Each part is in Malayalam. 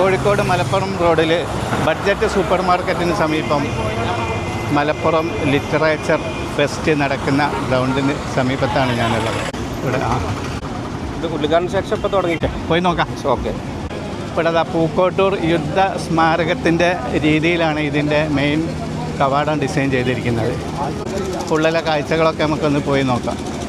കോഴിക്കോട് മലപ്പുറം റോഡിൽ ബഡ്ജറ്റ് സൂപ്പർ മാർക്കറ്റിന് സമീപം മലപ്പുറം ലിറ്ററേച്ചർ ഫെസ്റ്റ് നടക്കുന്ന ഗ്രൗണ്ടിന് സമീപത്താണ് ഞാനുള്ളത്. ഇവിടെ ആ. ഇത് ഉദ്ഘാടന ശേഷം ഇപ്പോൾ തുടങ്ങിയിട്ട് പോയി നോക്കാം. ഓക്കെ. ഇവിടെ പൂക്കോട്ടൂർ യുദ്ധ സ്മാരകത്തിന്റെ രീതിയിലാണ് ഇതിന്റെ മെയിൻ കവാടം ഡിസൈൻ ചെയ്തിരിക്കുന്നത്. ഉള്ളിലെ കാഴ്ചകളൊക്കെ നമുക്കൊന്ന് പോയി നോക്കാം.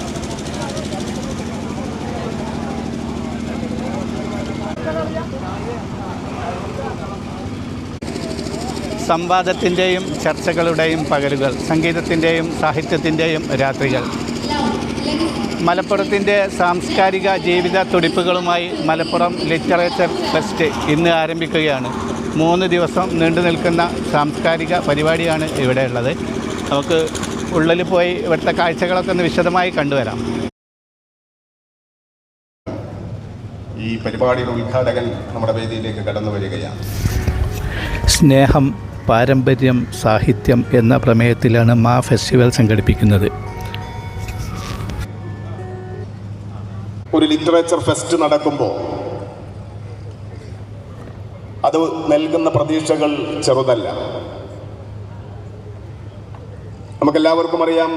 സംവാദത്തിന്റെയും ചർച്ചകളുടെയും പകലുകൾ സംഗീതത്തിന്റെയും സാഹിത്യത്തിന്റെയും രാത്രികൾ. മലപ്പുറത്തിന്റെ സാംസ്കാരിക ജീവിത തുടിപ്പുകളുമായി മലപ്പുറം ലിറ്ററേച്ചർ ഫെസ്റ്റ് ഇന്ന് ആരംഭിക്കുകയാണ്. മൂന്ന് ദിവസം നീണ്ടു നിൽക്കുന്ന സാംസ്കാരിക പരിപാടിയാണ് ഇവിടെ ഉള്ളത്. നമുക്ക് ഉള്ളിൽ പോയി ഇവിടുത്തെ കാഴ്ചകളൊക്കെ ഒന്ന് വിശദമായി കണ്ടുവരാം. ഈ പരിപാടിയുടെ ഉദ്ഘാടകൻ നമ്മുടെ വേദിയിലേക്ക് കടന്നു വരികയാണ്. സ്നേഹം പാരമ്പര്യം സാഹിത്യം എന്ന പ്രമേയത്തിലാണ് മാ ഫെസ്റ്റിവൽ സംഘടിപ്പിക്കുന്നത്. ഒരു ലിറ്ററേച്ചർ ഫെസ്റ്റ് നടക്കുമ്പോൾ അത് നൽകുന്ന പ്രതീക്ഷകൾ ചെറുതല്ല. നമുക്കെല്ലാവർക്കും അറിയാം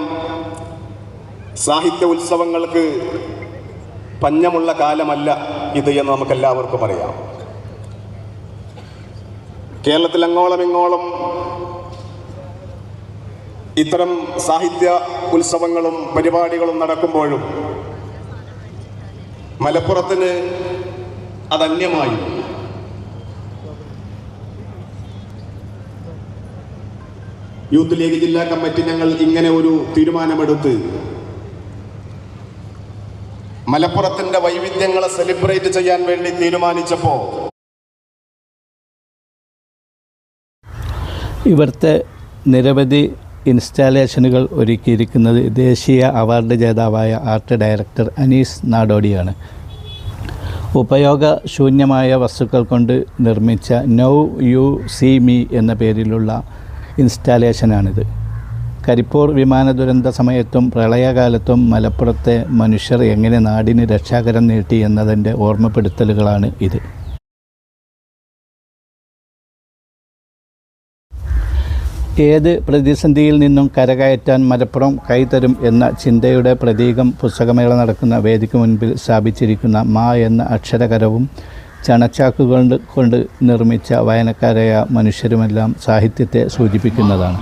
സാഹിത്യ ഉത്സവങ്ങൾക്ക് പഞ്ഞമുള്ള കാലമല്ല ഇത് എന്ന് നമുക്കെല്ലാവർക്കും അറിയാം. കേരളത്തിൽ അങ്ങോളം ഇങ്ങോളം ഇത്തരം സാഹിത്യ ഉത്സവങ്ങളും പരിപാടികളും നടക്കുമ്പോഴും മലപ്പുറത്തിന് അതന്യമായി. യൂത്ത് ലീഗ് ജില്ലാ കമ്മിറ്റി ഞങ്ങൾ ഇങ്ങനെ ഒരു തീരുമാനമെടുത്ത് മലപ്പുറത്തിന്റെ വൈവിധ്യങ്ങളെ സെലിബ്രേറ്റ് ചെയ്യാൻ വേണ്ടി തീരുമാനിച്ചപ്പോൾ ഇവിടുത്തെ നിരവധി ഇൻസ്റ്റാലേഷനുകൾ ഒരുക്കിയിരിക്കുന്നത് ദേശീയ അവാർഡ് ജേതാവായ ആർട്ട് ഡയറക്ടർ അനീസ് നാടോടിയാണ്. ഉപയോഗശൂന്യമായ വസ്തുക്കൾ കൊണ്ട് നിർമ്മിച്ച നൗ യു സി മീ എന്ന പേരിലുള്ള ഇൻസ്റ്റാലേഷനാണിത് കരിപ്പൂർ വിമാന ദുരന്ത സമയത്തും പ്രളയകാലത്തും മലപ്പുറത്തെ മനുഷ്യർ എങ്ങനെ നാടിന് രക്ഷാകരം നീട്ടി എന്നതിന്റെ ഓർമ്മപ്പെടുത്തലുകളാണ് ഇത്. ഏത് പ്രതിസന്ധിയിൽ നിന്നും കരകയറ്റാൻ മലപ്പുറം കൈതരും എന്ന ചിന്തയുടെ പ്രതീകം പുസ്തകമേള നടക്കുന്ന വേദിക്ക് മുൻപിൽ സ്ഥാപിച്ചിരിക്കുന്ന മാ എന്ന അക്ഷരകരവും ചണച്ചാക്കുകൾ കൊണ്ട് നിർമ്മിച്ച വായനക്കാരായ മനുഷ്യരുമെല്ലാം സാഹിത്യത്തെ സൂചിപ്പിക്കുന്നതാണ്.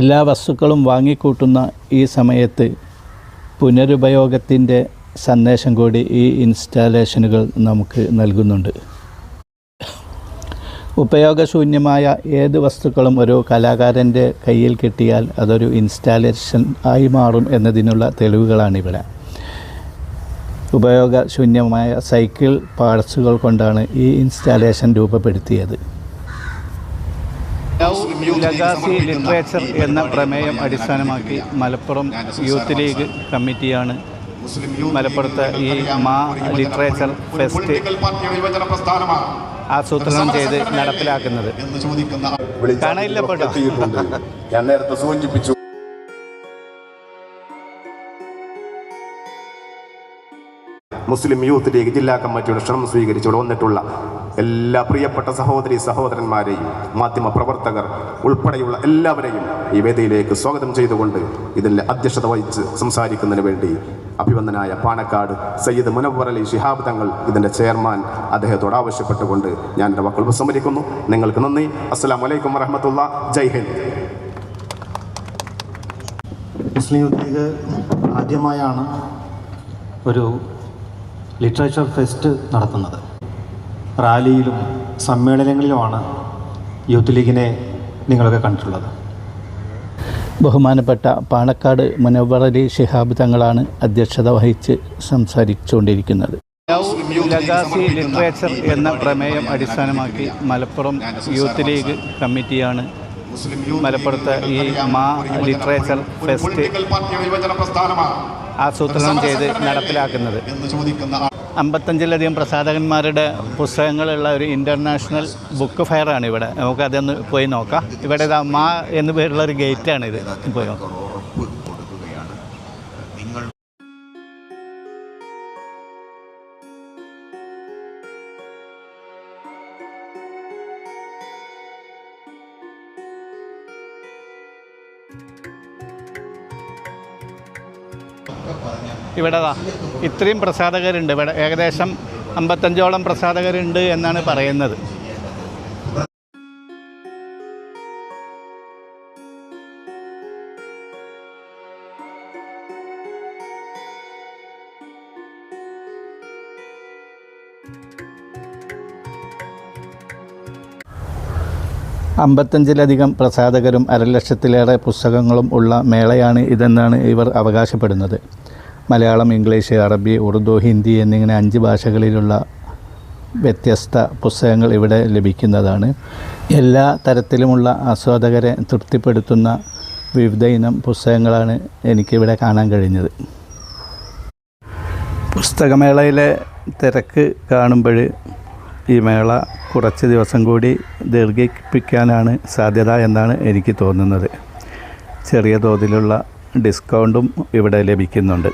എല്ലാ വസ്തുക്കളും വാങ്ങിക്കൂട്ടുന്ന ഈ സമയത്ത് പുനരുപയോഗത്തിന്റെ സന്ദേശം കൂടി ഈ ഇൻസ്റ്റാലേഷനുകൾ നമുക്ക് നൽകുന്നുണ്ട്. ഉപയോഗശൂന്യമായ ഏത് വസ്തുക്കളും ഒരു കലാകാരന്റെ കയ്യിൽ കിട്ടിയാൽ അതൊരു ഇൻസ്റ്റാലേഷൻ ആയി മാറും എന്നതിനുള്ള തെളിവുകളാണിവിടെ. ഉപയോഗശൂന്യമായ സൈക്കിൾ പാർട്സുകൾ കൊണ്ടാണ് ഈ ഇൻസ്റ്റാലേഷൻ രൂപപ്പെടുത്തിയത്. ലഗാസി ലിറ്ററേച്ചർ എന്ന പ്രമേയം അടിസ്ഥാനമാക്കി മലപ്പുറം യൂത്ത് ലീഗ് കമ്മിറ്റിയാണ് മലപ്പുറത്ത് ഈ മാ ലിറ്ററേച്ചർ ഫെസ്റ്റ് ആസൂത്രണം ചെയ്ത് നടപ്പിലാക്കുന്നത് എന്ന് ചോദിക്കുന്ന കാണാനില്ല പെട്ടോ. എത്തിയിട്ടുണ്ട്. ഞാൻ നേരത്തെ സൂചിപ്പിച്ചു മുസ്ലിം യൂത്ത് ലീഗ് ജില്ലാ കമ്മിറ്റിയുടെ ക്ഷണം സ്വീകരിച്ചുകൊണ്ട് വന്നിട്ടുള്ള എല്ലാ പ്രിയപ്പെട്ട സഹോദരി സഹോദരന്മാരെയും മാധ്യമ പ്രവർത്തകർ ഉൾപ്പെടെയുള്ള എല്ലാവരെയും ഈ വേദിയിലേക്ക് സ്വാഗതം ചെയ്തുകൊണ്ട് ഇതിന്റെ അധ്യക്ഷത വഹിച്ച് സംസാരിക്കുന്നതിന് വേണ്ടി അഭിവന്ദനായ പാണക്കാട് സയ്യിദ് മുനവർ അലി ഷിഹാബ് തങ്ങൾ ഇതിന്റെ ചെയർമാൻ അദ്ദേഹത്തോട് ആവശ്യപ്പെട്ടുകൊണ്ട് ഞാൻ എന്റെ വാക്കുകൾ ഉപസംഹരിക്കുന്നു നിങ്ങൾക്ക് നന്ദി. അസ്സാം വലൈക്കും വറഹമത്തുള്ള. ജയ് ഹിന്ദ്. മുസ്ലിം ലീഗ് ആദ്യമായാണ് ഒരു ലിറ്ററേച്ചർ ഫെസ്റ്റ് നടത്തുന്നത്. റാലിയിലും സമ്മേളനങ്ങളിലുമാണ് യൂത്ത് ലീഗിനെ നിങ്ങളൊക്കെ കണ്ടിട്ടുള്ളത്. ബഹുമാനപ്പെട്ട പാണക്കാട് മുനവറലി ഷിഹാബ് ശിഹാബ് തങ്ങളാണ് അധ്യക്ഷത വഹിച്ച് സംസാരിച്ചുകൊണ്ടിരിക്കുന്നത്. ലഗാസി ലിറ്ററേച്ചർ എന്ന പ്രമേയം അടിസ്ഥാനമാക്കി മലപ്പുറം യൂത്ത് ലീഗ് കമ്മിറ്റിയാണ് മലപ്പുറത്ത് ഈ മാ ലിറ്ററേച്ചർ ഫെസ്റ്റ് ആസൂത്രണം ചെയ്ത് നടപ്പിലാക്കുന്നത്. അമ്പത്തഞ്ചിലധികം പ്രസാധകന്മാരുടെ പുസ്തകങ്ങളുള്ള ഒരു ഇന്റർനാഷണൽ ബുക്ക് ഫെയർ ആണ് ഇവിടെ. നമുക്കതൊന്ന് പോയി നോക്കാം. ഇവിടെ ഇതാ മാ എന്ന് പേരുള്ള ഒരു ഗേറ്റാണ് ഇത്. പോയി നോക്കാം. ഇവിടെ ഇത്രയും പ്രസാധകരുണ്ട്. ഇവിടെ ഏകദേശം അമ്പത്തഞ്ചോളം പ്രസാധകരുണ്ട് എന്നാണ് പറയുന്നത്. അമ്പത്തഞ്ചിലധികം പ്രസാധകരും അരലക്ഷത്തിലേറെ പുസ്തകങ്ങളും ഉള്ള മേളയാണ് ഇതെന്നാണ് ഇവർ അവകാശപ്പെടുന്നത്. മലയാളം ഇംഗ്ലീഷ് അറബി ഉറുദു ഹിന്ദി എന്നിങ്ങനെ അഞ്ച് ഭാഷകളിലുള്ള വ്യത്യസ്ത പുസ്തകങ്ങൾ ഇവിടെ ലഭിക്കുന്നതാണ്. എല്ലാ തരത്തിലുമുള്ള ആസ്വാദകരെ തൃപ്തിപ്പെടുത്തുന്ന വിവിധ ഇനം പുസ്തകങ്ങളാണ് എനിക്കിവിടെ കാണാൻ കഴിഞ്ഞത്. പുസ്തകമേളയിലെ തിരക്ക് കാണുമ്പോൾ ഈ മേള കുറച്ച് ദിവസം കൂടി ദീർഘിപ്പിക്കാനാണ് സാധ്യത എന്നാണ് എനിക്ക് തോന്നുന്നത്. ചെറിയ തോതിലുള്ള ഡിസ്കൗണ്ടും ഇവിടെ ലഭിക്കുന്നുണ്ട്.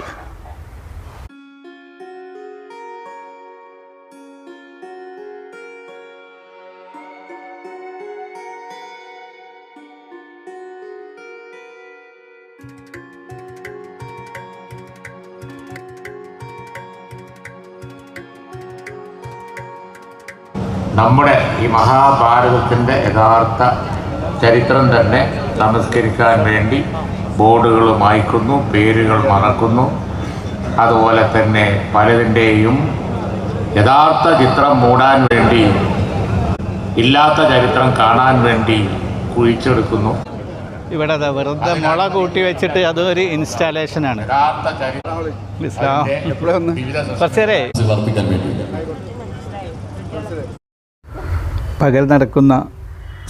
നമ്മുടെ ഈ മഹാഭാരതത്തിന്റെ യഥാർത്ഥ ചരിത്രം തന്നെ നമസ്കരിക്കാൻ വേണ്ടി ബോർഡുകൾ മായ്ക്കുന്നു പേരുകൾ മറക്കുന്നു. അതുപോലെ തന്നെ പലതിന്റെയും യഥാർത്ഥ ചിത്രം മൂടാൻ വേണ്ടി ഇല്ലാത്ത ചരിത്രം കാണാൻ വേണ്ടി കുഴിച്ചെടുക്കുന്നു. ഇവിടെ വെറുതെ മുള കൂട്ടി വെച്ചിട്ട് അതൊരു ഇൻസ്റ്റാലേഷനാണ് യഥാർത്ഥ ചരിത്രം കുറച്ച് പകൽ നടക്കുന്ന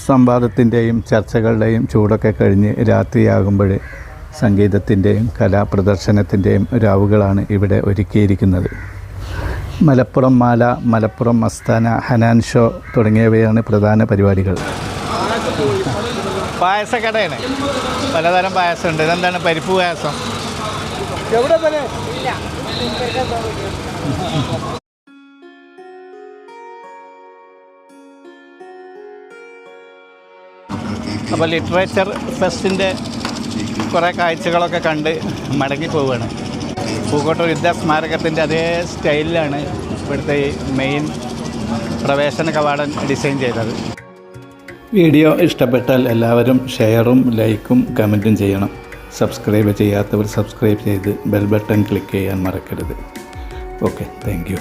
സംവാദത്തിന്റെയും ചർച്ചകളുടെയും ചൂടൊക്കെ കഴിഞ്ഞ് രാത്രിയാകുമ്പോൾ സംഗീതത്തിന്റെയും കലാപ്രദർശനത്തിന്റെയും രാവുകളാണ് ഇവിടെ ഒരുക്കിയിരിക്കുന്നത്. മലപ്പുറം മാല മലപ്പുറം മസ്താന ഹനാൻ ഷോ തുടങ്ങിയവയാണ് പ്രധാന പരിപാടികൾ. പായസക്കടയാണ്. പലതരം പായസമുണ്ട്. ഇതെന്താണ് പരിപ്പ് പായസം? അപ്പോൾ ലിറ്ററേച്ചർ ഫെസ്റ്റിന്റെ കുറേ കാഴ്ചകളൊക്കെ കണ്ട് മടങ്ങി പോവുകയാണ്. പൂക്കോട്ടൂർ യുദ്ധ സ്മാരകത്തിന്റെ അതേ സ്റ്റൈലിലാണ് ഇവിടുത്തെ ഈ മെയിൻ പ്രവേശന കവാടം ഡിസൈൻ ചെയ്തത്. വീഡിയോ ഇഷ്ടപ്പെട്ടാൽ എല്ലാവരും ഷെയറും ലൈക്കും കമന്റും ചെയ്യണം. സബ്സ്ക്രൈബ് ചെയ്യാത്തവർ സബ്സ്ക്രൈബ് ചെയ്ത് ബെൽ ബട്ടൺ ക്ലിക്ക് ചെയ്യാൻ മറക്കരുത്. Okay thank